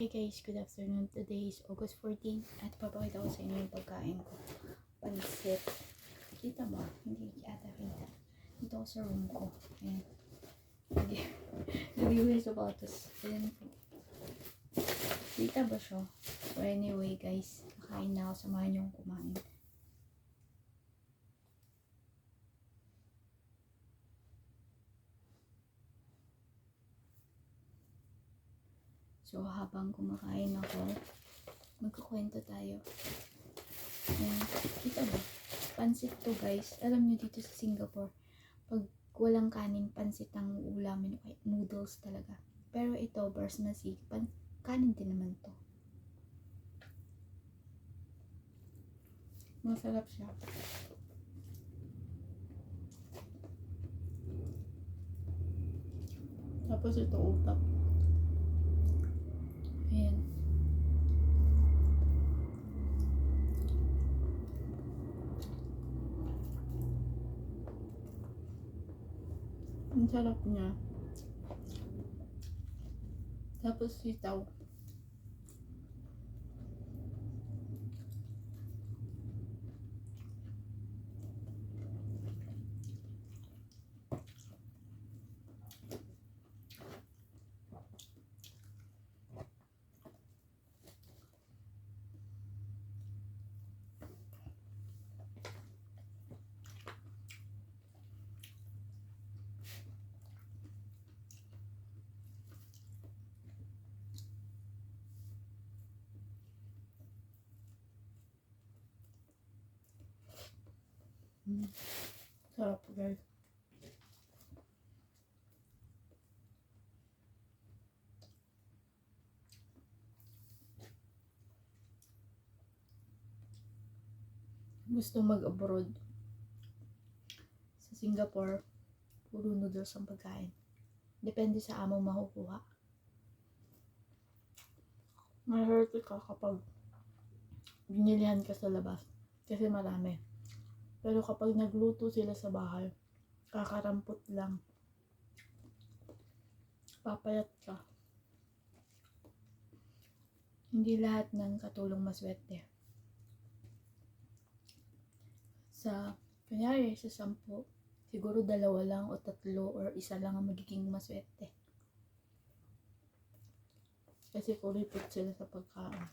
Hey guys, good afternoon. Today is August 14 at papakita ko sa inyo yung pagkain ko. Pansit. Kita ba? Hindi ata kita. Dito ako sa room ko. Ayan. Lagi. Ko yung sapatos. Ayan po. Kita ba siya? So anyway guys, kakain na ako. Samahan niyo kumain. So, habang kumakain ako, magkukwento tayo. Ayan, kita ba? Pansit to guys. Alam nyo dito sa Singapore, pag walang kanin, pansit ang ulamin. Noodles talaga. Pero ito, basmati, pan kanin din naman to. Masarap siya. Tapos ito utak. Ayan. Ang sarap niya. Tapos sitaw. Mm. Sarap guys. Gusto mag-abroad sa Singapore, puro noodles ang pagkain. Depende sa among makukuha. Mahirap ka kapag binilihan ka sa labas kasi marami. Pero kapag nagluto sila sa bahay, kakarampot lang. Papayat ka. Hindi lahat ng katulong maswerte. Sa, kunyari, sa sampu, siguro dalawa lang o tatlo or isa lang ang magiging maswerte. Kasi kuripot sila sa pagkain.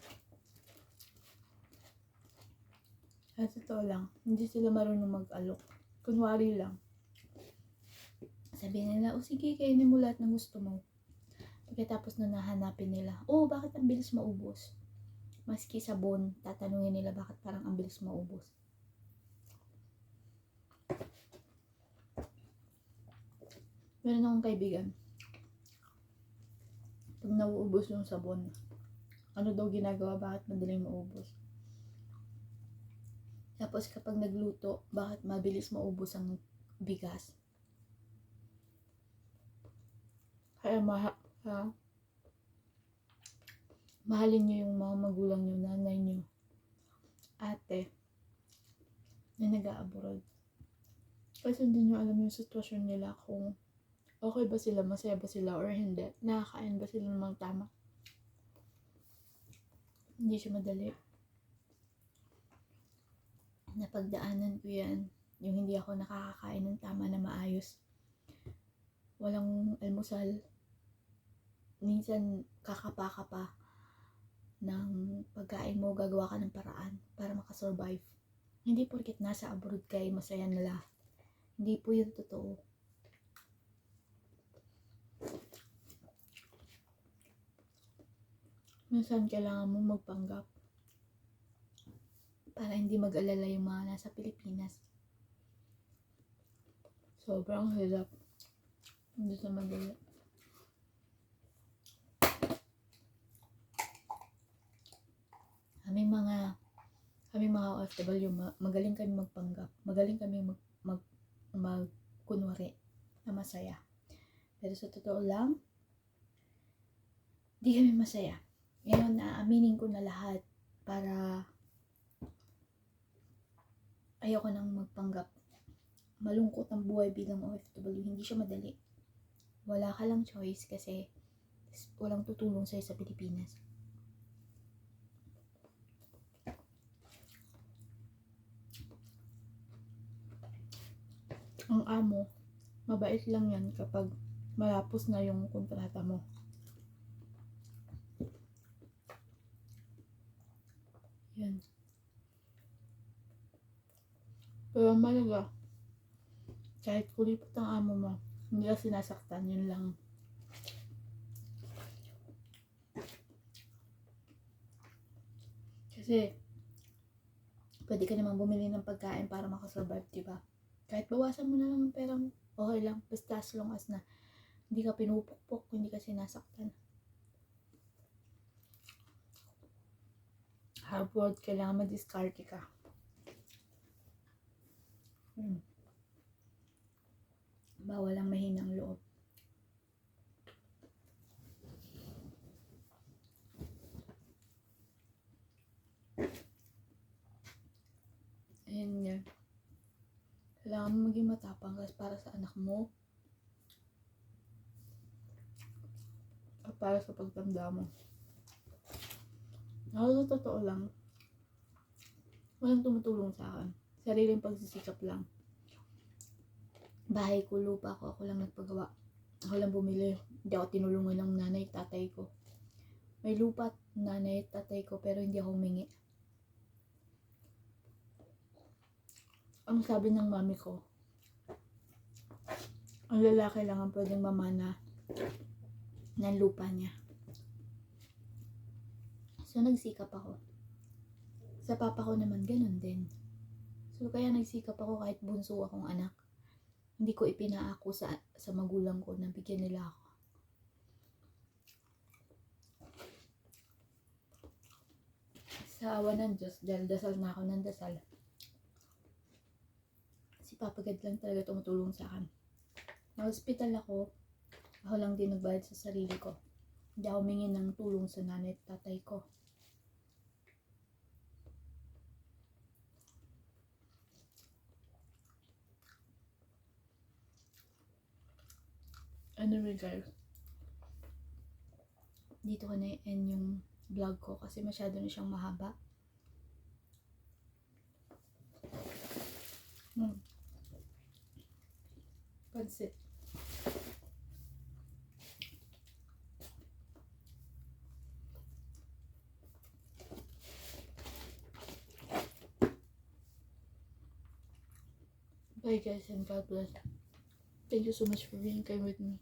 At totoo lang, hindi sila marunong mag-alok. Kunwari lang. Sabihin nila, o sige, kainin mo lahat ng gusto mo. Pagkatapos na nahanapin nila, oh, bakit ang bilis maubos? Maski sabon, tatanungin nila bakit parang ang bilis maubos. Meron akong kaibigan. Pag nauubos yung sabon, ano daw ginagawa, bakit madaling maubos? Tapos kapag nagluto, bakit mabilis maubos ang bigas? Kaya maha, ha? mahalin nyo yung mga magulang nyo, nanay nyo, ate, na nag-a-abroad. Kasi hindi nyo alam yung sitwasyon nila kung okay ba sila, masaya ba sila, or hindi. Nakakain ba sila ng tama. Hindi siya madali napagdaanan ko yan. Yung hindi ako nakakakain ng tama na maayos. Walang almusal. Minsan kakapa ka pa ng pagkain mo, gagawa ka ng paraan para makasurvive. Hindi porket nasa abroad kayo masaya na lahat. Hindi po yun totoo. Minsan kailangan mo magpanggap para hindi mag-alala yung mga nasa Pilipinas. Sobrang hirap. Hindi sa madali. Kami mga kami mga OFW, ma- magaling kami magpanggap. Magaling kami mag, mag, mag kunwari na masaya. Pero sa totoo lang, di kami masaya. Ngayon, naaminin ko na lahat para ayoko nang magpanggap. Malungkot ang buhay bilang OFW. Hindi siya madali. Wala ka lang choice kasi walang tutulong sa'yo sa Pilipinas. Ang amo, mabait lang yan kapag malapos na yung kontrata mo. Yan. Pero ang malaga, kahit kulipot ang amo mo, hindi ka sinasaktan, yun lang. Kasi, pwede ka naman bumili ng pagkain para makasurvive, di ba? Kahit bawasan mo na lang ang pera mo, okay lang. Basta as long as na hindi ka pinupukpok, hindi ka sinasaktan. Work, kailangan ma-discard ka. Hmm. Bawal ang mahinang loob. Ayan yan. Kailangan mo maging matapang para sa anak mo. At para sa pagtanda mo. Ako sa totoo lang, walang tumutulong sa akin. Sariling pagsisikap lang. Bahay ko, lupa ko, ako lang nagpagawa. Ako lang bumili. Hindi ako tinulungan ng nanay, tatay ko. May lupa, at nanay, at tatay ko, pero hindi ako humingi. Ang sabi ng mami ko, ang lalaki lang ang pwedeng mamana ng lupa niya. So, nagsikap ako. Sa papa ko naman, ganun din. So, kaya nagsikap ako kahit bunso akong anak. Hindi ko ipinaako sa, sa magulang ko na bigyan nila ako. Sa awa ng Diyos, dahil dasal na ako ng dasal, si Papa God lang talaga tumutulong sa akin. Na-hospital ako, ako lang din nagbayad sa sarili ko. Hindi ako humingi ng tulong sa nanay at tatay ko. Anyway guys, dito ko na end yung vlog ko kasi masyado na siyang mahaba. Hmm. Pansit. Bye guys and God bless. Thank you so much for being kind with me.